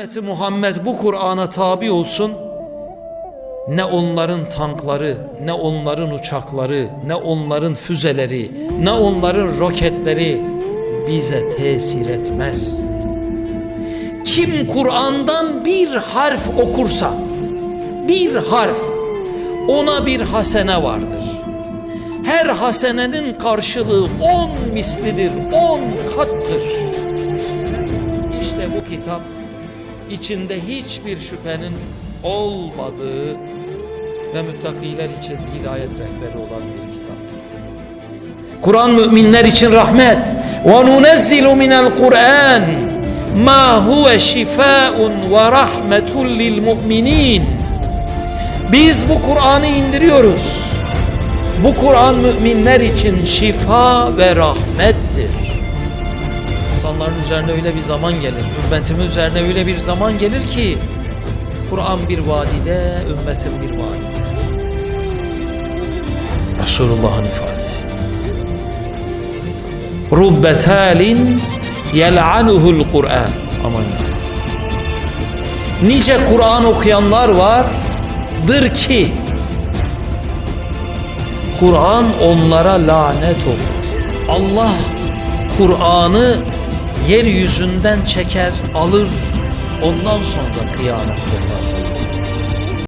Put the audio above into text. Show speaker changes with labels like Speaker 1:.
Speaker 1: ümmeti Muhammed bu Kur'an'a tabi olsun ne onların tankları, ne onların uçakları, ne onların füzeleri, ne onların roketleri bize tesir etmez. Kim Kur'an'dan bir harf okursa, bir harf, ona bir hasene vardır. Her hasenenin karşılığı on mislidir, on kattır. İşte bu kitap içinde hiçbir şüphenin olmadığı ve müttakiler için hidayet rehberi olan bir kitaptır. Kur'an müminler için rahmet. Kur'an ma huve şifaun ve rahmetun lil müminin. Biz bu Kur'an'ı indiriyoruz. Bu Kur'an müminler için şifa ve rahmettir. İnsanların üzerine öyle bir zaman gelir, ümmetimin üzerine öyle bir zaman gelir ki Kur'an bir vadide, ümmetin bir vadide. Resulullah'ın ifadesi. Rubbe talin yel'anuhul Kur'an. Aman ya. Nice Kur'an okuyanlar vardır ki Kur'an onlara lanet olur. Allah Kur'an'ı yeryüzünden çeker alır. Ondan sonra kıyamet kopar.